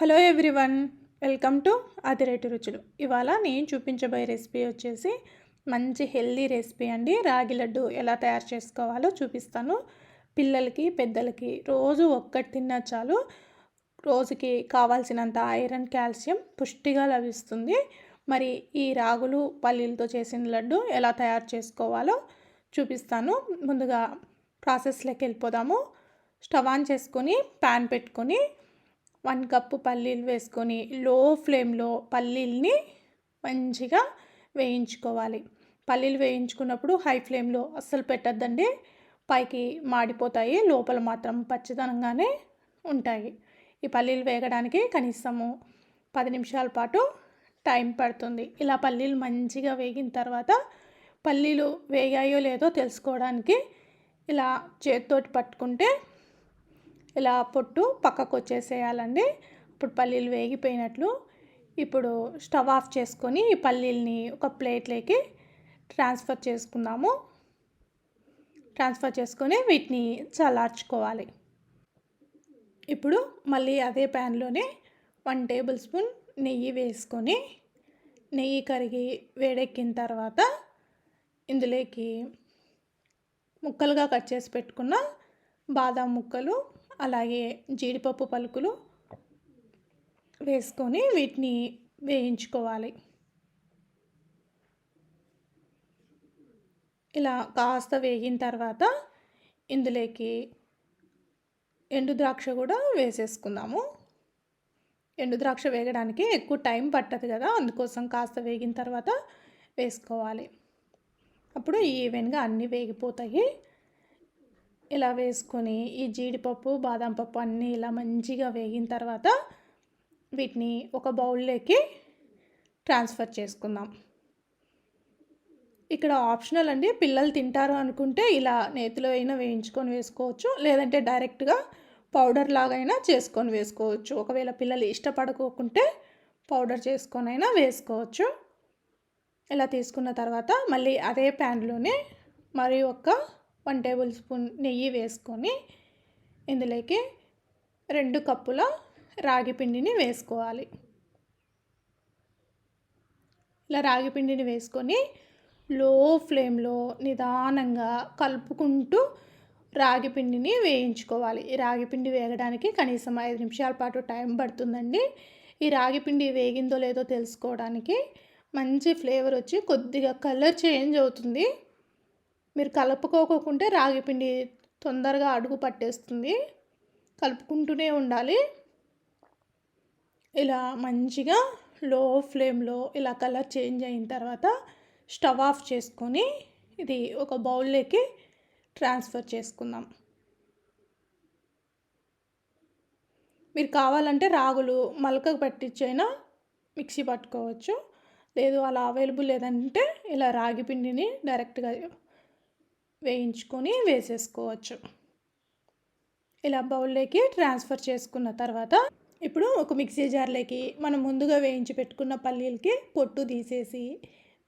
Hello everyone welcome to అతిరేటి రుచులు. ఇవాళ నేను చూపించబోయే రెసిపీ వచ్చేసి మంచి హెల్దీ రెసిపీ అండి. రాగి లడ్డు ఎలా తయారు చేసుకోవాలో చూపిస్తాను. పిల్లలకి పెద్దలకి రోజు ఒక్కటి తిన్నా చాలు. రోజుకి కావాల్సినంత ఐరన్ కాల్షియం పుష్టిగా లభిస్తుంది. మరి ఈ రాగులు పల్లీలతో చేసిన లడ్డు ఎలా తయారు చేసుకోవాలో చూపిస్తాను. ముందుగా ప్రాసెస్లోకి వెళ్ళిపోదాము. స్టవ్ ఆన్ చేసుకొని ప్యాన్ పెట్టుకొని వన్ కప్పు పల్లీలు వేసుకొని లో ఫ్లేమ్లో పల్లీల్ని మంచిగా వేయించుకోవాలి. పల్లీలు వేయించుకున్నప్పుడు హై ఫ్లేమ్లో అస్సలు పెట్టద్దండి. పైకి మాడిపోతాయి లోపల మాత్రం పచ్చదనంగానే ఉంటాయి. ఈ పల్లీలు వేగడానికి కనీసము పది నిమిషాల పాటు టైం పడుతుంది. ఇలా పల్లీలు మంచిగా వేగిన తర్వాత పల్లీలు వేగాయో లేదో తెలుసుకోవడానికి ఇలా చేతితోటి పట్టుకుంటే ఇలా పొట్టు పక్కకు వచ్చేసేయాలండి. ఇప్పుడు పల్లీలు వేగిపోయినట్లు ఇప్పుడు స్టవ్ ఆఫ్ చేసుకొని ఈ పల్లీల్ని ఒక ప్లేట్లోకి ట్రాన్స్ఫర్ చేసుకుందాము. ట్రాన్స్ఫర్ చేసుకొని వీటిని చల్లార్చుకోవాలి. ఇప్పుడు మళ్ళీ అదే ప్యాన్లోనే వన్ టేబుల్ స్పూన్ నెయ్యి వేసుకొని నెయ్యి కరిగి వేడెక్కిన తర్వాత ఇందులోకి ముక్కలుగా కట్ చేసి పెట్టుకున్న బాదం ముక్కలు అలాగే జీడిపప్పు పలుకులు వేసుకొని వీటిని వేయించుకోవాలి. ఇలా కాస్త వేగిన తర్వాత ఇందులోకి ఎండు ద్రాక్ష కూడా వేసేసుకుందాము. ఎండు ద్రాక్ష వేగడానికి ఎక్కువ టైం పట్టదు కదా అందుకోసం కాస్త వేగిన తర్వాత వేసుకోవాలి. అప్పుడు ఈవెన్గా అన్నీ వేగిపోతాయి. ఇలా వేసుకొని ఈ జీడిపప్పు బాదం పప్పు అన్నీ ఇలా మంచిగా వేగిన తర్వాత వీటిని ఒక బౌల్లోకి ట్రాన్స్ఫర్ చేసుకుందాం. ఇక్కడ ఆప్షనల్ అండి. పిల్లలు తింటారు అనుకుంటే ఇలా నేతిలో అయినా వేయించుకొని వేసుకోవచ్చు. లేదంటే డైరెక్ట్గా పౌడర్ లాగైనా చేసుకొని వేసుకోవచ్చు. ఒకవేళ పిల్లలు ఇష్టపడకోకుంటే పౌడర్ చేసుకొని అయినా వేసుకోవచ్చు. ఇలా తీసుకున్న తర్వాత మళ్ళీ అదే ప్యాన్లోనే మరి ఒక వన్ టేబుల్ స్పూన్ నెయ్యి వేసుకొని ఇందులోకి రెండు కప్పుల రాగి పిండిని వేసుకోవాలి. ఇలా రాగి పిండిని వేసుకొని లో ఫ్లేమ్లో నిదానంగా కలుపుకుంటూ రాగి పిండిని వేయించుకోవాలి. ఈ రాగి పిండి వేగడానికి కనీసం ఐదు నిమిషాల పాటు టైం పడుతుందండి. ఈ రాగి పిండి వేగిందో లేదో తెలుసుకోవడానికి మంచి ఫ్లేవర్ వచ్చి కొద్దిగా కలర్ చేంజ్ అవుతుంది. మీరు కలుపుకోకుంటే రాగి పిండి తొందరగా అడుగు పట్టేస్తుంది. కలుపుకుంటూనే ఉండాలి. ఇలా మంచిగా లో ఫ్లేమ్లో ఇలా కలర్ చేంజ్ అయిన తర్వాత స్టవ్ ఆఫ్ చేసుకొని ఇది ఒక బౌల్లోకి ట్రాన్స్ఫర్ చేసుకుందాం. మీరు కావాలంటే రాగులు మలకకు పట్టించైనా మిక్సీ పట్టుకోవచ్చు. లేదు అలా అవైలబుల్ లేదంటే ఇలా రాగి పిండిని డైరెక్ట్గా వేయించుకొని వేసేసుకోవచ్చు. ఇలా బౌల్లోకి ట్రాన్స్ఫర్ చేసుకున్న తర్వాత ఇప్పుడు ఒక మిక్సీ జార్లోకి మనం ముందుగా వేయించి పెట్టుకున్న పల్లీలకి పొట్టు తీసేసి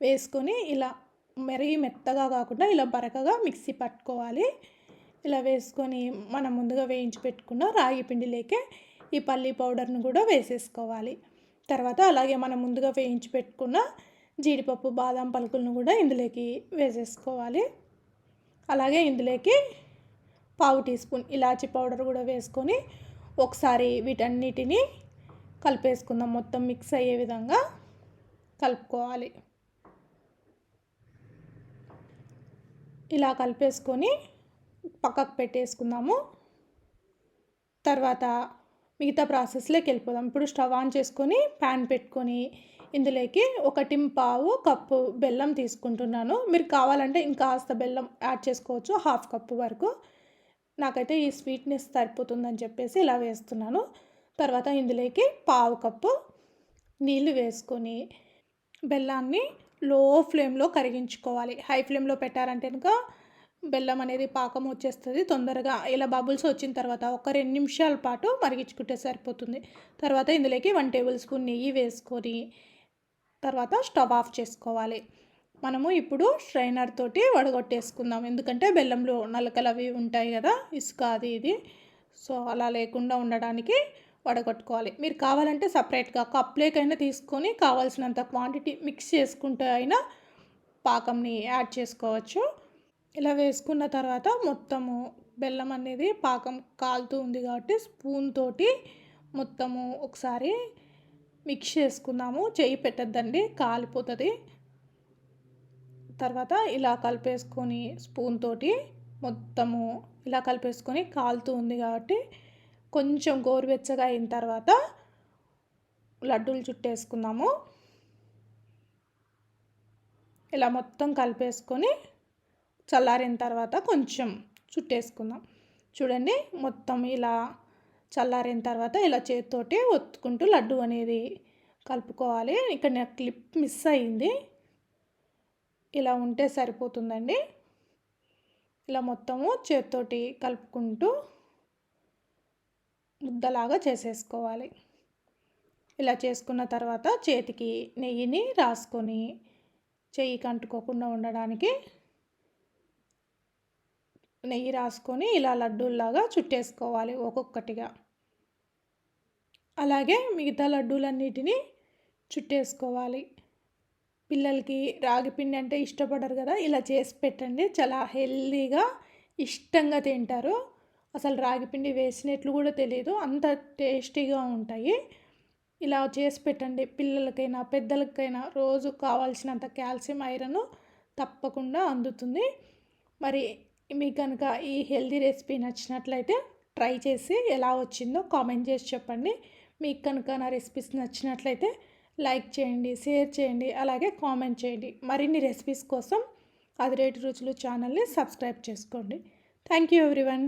వేసుకొని ఇలా మరీ మెత్తగా కాకుండా ఇలా బరకగా మిక్సీ పట్టుకోవాలి. ఇలా వేసుకొని మనం ముందుగా వేయించి పెట్టుకున్న రాగి పిండిలోకి ఈ పల్లీ పౌడర్ను కూడా వేసేసుకోవాలి. తర్వాత అలాగే మనం ముందుగా వేయించి పెట్టుకున్న జీడిపప్పు బాదం పలుకులను కూడా ఇందులోకి వేసేసుకోవాలి. అలాగే ఇందులోకి పావు టీ స్పూన్ ఇలాచి పౌడర్ కూడా వేసుకొని ఒకసారి వీటన్నిటిని కలిపేసుకుందాం. మొత్తం మిక్స్ అయ్యే విధంగా కలుపుకోవాలి. ఇలా కలిపేసుకొని పక్కకు పెట్టేసుకుందాము. తర్వాత మిగతా ప్రాసెస్లోకి వెళ్ళిపోదాం. ఇప్పుడు స్టవ్ ఆన్ చేసుకొని ప్యాన్ పెట్టుకొని ఇందులోకి ఒకటి పావు కప్పు బెల్లం తీసుకుంటున్నాను. మీరు కావాలంటే ఇంకా కాస్త బెల్లం యాడ్ చేసుకోవచ్చు హాఫ్ కప్పు వరకు. నాకైతే ఈ స్వీట్నెస్ సరిపోతుందని చెప్పేసి ఇలా వేస్తున్నాను. తర్వాత ఇందులోకి పావు కప్పు నీళ్ళు వేసుకొని బెల్లాన్ని లో ఫ్లేమ్లో కరిగించుకోవాలి. హై ఫ్లేమ్లో పెట్టారంటే కనుక బెల్లం అనేది పాకం వచ్చేస్తుంది తొందరగా. ఇలా బబుల్స్ వచ్చిన తర్వాత ఒక రెండు నిమిషాల పాటు మరిగించుకుంటే సరిపోతుంది. తర్వాత ఇందులోకి వన్ టేబుల్ స్పూన్ నెయ్యి వేసుకొని తర్వాత స్టవ్ ఆఫ్ చేసుకోవాలి. మనము ఇప్పుడు స్ట్రైనర్ తోటి వడగొట్టేసుకుందాం. ఎందుకంటే బెల్లంలో నలకలు అవి ఉంటాయి కదా ఇసుక అది ఇది. సో అలా లేకుండా ఉండడానికి వడగొట్టుకోవాలి. మీరు కావాలంటే సపరేట్గా కప్లేకైనా తీసుకొని కావాల్సినంత క్వాంటిటీ మిక్స్ చేసుకుంటే అయినా పాకంని యాడ్ చేసుకోవచ్చు. ఇలా వేసుకున్న తర్వాత మొత్తము బెల్లం అనేది పాకం కాలుతూ ఉంది కాబట్టి స్పూన్ తోటి మొత్తము ఒకసారి మిక్స్ చేసుకుందాము. చేయి పెట్టద్దండి కాలిపోతుంది. తర్వాత ఇలా కలిపేసుకొని స్పూన్ తోటి మొత్తము ఇలా కలిపేసుకొని కాలుతూ ఉంది కాబట్టి కొంచెం గోరువెచ్చగా అయిన తర్వాత లడ్డూలు చుట్టేసుకుందాము. ఇలా మొత్తం కలిపేసుకొని చల్లారిన తర్వాత కొంచెం చుట్టేసుకుందాం. చూడండి మొత్తం ఇలా చల్లారిన తర్వాత ఇలా చేతితోటి ఒత్తుకుంటూ లడ్డు అనేది కలుపుకోవాలి. ఇక్కడ నాకు క్లిప్ మిస్ అయింది. ఇలా ఉంటే సరిపోతుందండి. ఇలా మొత్తము చేతితోటి కలుపుకుంటూ ముద్దలాగా చేసేసుకోవాలి. ఇలా చేసుకున్న తర్వాత చేతికి నెయ్యిని రాసుకొని చెయ్యికి అంటుకోకుండా ఉండడానికి నెయ్యి రాసుకొని ఇలా లడ్డూల్లాగా చుట్టేసుకోవాలి ఒక్కొక్కటిగా. అలాగే మిగతా లడ్డూలన్నిటినీ చుట్టేసుకోవాలి. పిల్లలకి రాగి పిండి అంటే ఇష్టపడరు కదా ఇలా చేసి పెట్టండి. చాలా హెల్దీగా ఇష్టంగా తింటారు. అసలు రాగి పిండి వేసినట్లు కూడా తెలియదు అంత టేస్టీగా ఉంటాయి. ఇలా చేసి పెట్టండి. పిల్లలకైనా పెద్దలకైనా రోజు కావాల్సినంత కాల్షియం ఐరన్ తప్పకుండా అందుతుంది. మరి మీకు కనుక ఈ హెల్దీ రెసిపీ నచ్చినట్లయితే ట్రై చేసి ఎలా వచ్చిందో కామెంట్ చేసి చెప్పండి. మీకు కనుక నా రెసిపీస్ నచ్చినట్లయితే లైక్ చేయండి షేర్ చేయండి అలాగే కామెంట్ చేయండి. మరిన్ని రెసిపీస్ కోసం అది రేటు రుచులు ఛానల్ని సబ్స్క్రైబ్ చేసుకోండి. Thank you everyone.